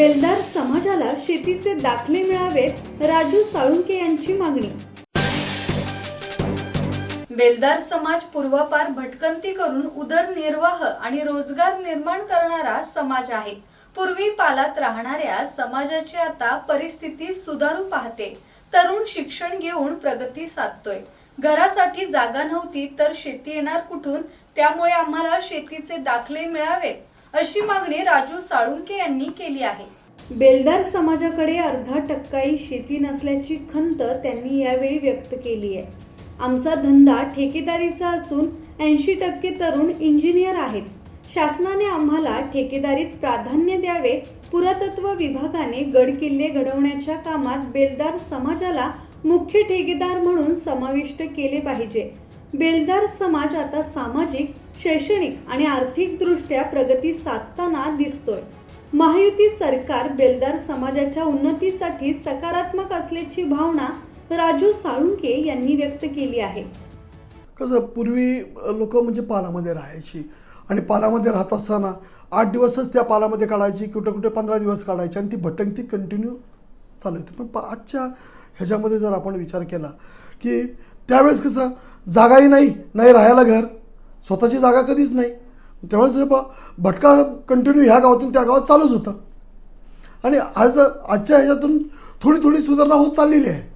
बेलदार समाजाला शेतीचे दाखले मिळावेत राजू साळुंके यांची मागणी. बेलदार समाज पूर्वापार भटकंती करून उदरनिर्वाह आणि रोजगार निर्माण करणारा समाज आहे. पूर्वी पालात राहणाऱ्या समाजाची आता परिस्थिती सुधारू पाहते. तरुण शिक्षण घेऊन प्रगती साधतोय. घरासाठी जागा नव्हती तर शेती येणार कुठून? त्यामुळे आम्हाला शेतीचे दाखले मिळावेत. अशी मागणी राजू साळुंके यांनी केली आहे. बेलदार समाजाकडे अर्धा टक्काही शेती नसल्याची खंत त्यांनी यावेळी व्यक्त केली आहे. आमचा धंदा ठेकेदारीचा असून ऐंशी टक्के तरुण इंजिनियर आहेत. शासनाने आम्हाला ठेकेदारीत प्राधान्य द्यावे पुरातत्व विभागाने गडकिल्ले घडवण्याच्या कामात बेलदार समाजाला मुख्य ठेकेदार म्हणून समाविष्ट केले पाहिजे. बेलदार समाज आता सामाजिक शैक्षणिक आणि आर्थिकदृष्ट्या प्रगती साधताना दिसतोय. महायुती सरकार बेलदार समाजाच्या उन्नतीसाठी सकारात्मक असल्याची भावना राजू साळुंके यांनी व्यक्त केली आहे. कसं पूर्वी लोक म्हणजे पालामध्ये राहायची आणि पालामध्ये राहत असताना आठ दिवसच त्या पालामध्ये काढायची कुठे कुठे पंधरा दिवस काढायची आणि ती भटंगती कंटिन्यू चालू होती. पण आजच्या ह्याच्यामध्ये जर आपण विचार केला की त्यावेळेस कसं जागाही नाही नाही राहायला घर स्वतःची जागा कधीच नाही. त्यावेळेस भटका कंटिन्यू ह्या गावातून त्या गावात चालूच होतं. आणि आज आजच्या ह्याच्यातून थोडी थोडी सुधारणा होत चाललेली आहे.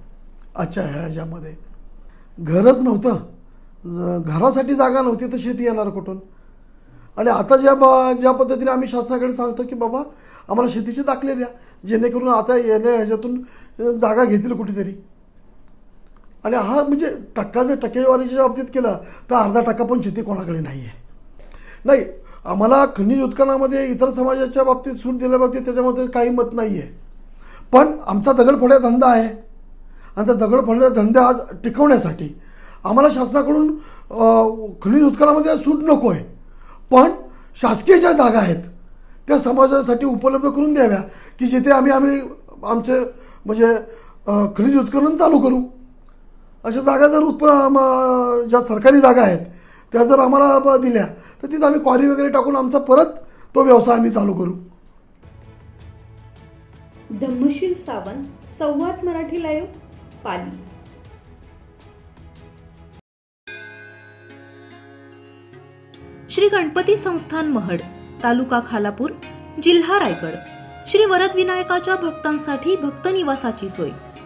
आजच्या ह्या ह्याच्यामध्ये. घरच नव्हतं. ज- घरासाठी जागा नव्हती तर शेती येणार कुठून? आणि आता ज्या ब ज्या पद्धतीने आम्ही शासनाकडे सांगतो की बाबा आम्हाला शेतीचे दाखले द्या. जेणेकरून आता येण्या ह्याच्यातून जागा घेतील कुठेतरी. आणि हा म्हणजे टक्का जर टक्केवारीच्या बाबतीत केलं तर अर्धा टक्का पण शेती कोणाकडे नाही आहे नाही आम्हाला खनिज उत्खननामध्ये इतर समाजाच्या बाबतीत सूट दिल्या बाबतीत त्याच्यामध्ये काही मत नाही आहे पण आमचा दगडफोड्या धंदा आहे. आणि त्या दगडफोड्या धंदा आज टिकवण्यासाठी आम्हाला शासनाकडून खनिज उत्खननामध्ये सूट नको आहे पण शासकीय ज्या जागा आहेत त्या समाजासाठी उपलब्ध करून द्याव्या की जिथे आम्ही आम्ही आमचे म्हणजे खनिज उत्खनन चालू करू. अशा जागा जर उत्प ज्या सरकारी जागा आहेत त्या जर आम्हाला दिल्या तर तिथं आम्ही क्वारी वगैरे टाकून आमचा परत तो व्यवसाय आम्ही चालू करू. धम्मशील सावंत संवाद मराठी लाईव्ह पाली. श्री गणपती संस्थान महड तालुका खालापूर जिल्हा रायगड. श्री वरद विनायकाच्या भक्तांसाठी भक्त निवासाची सोय.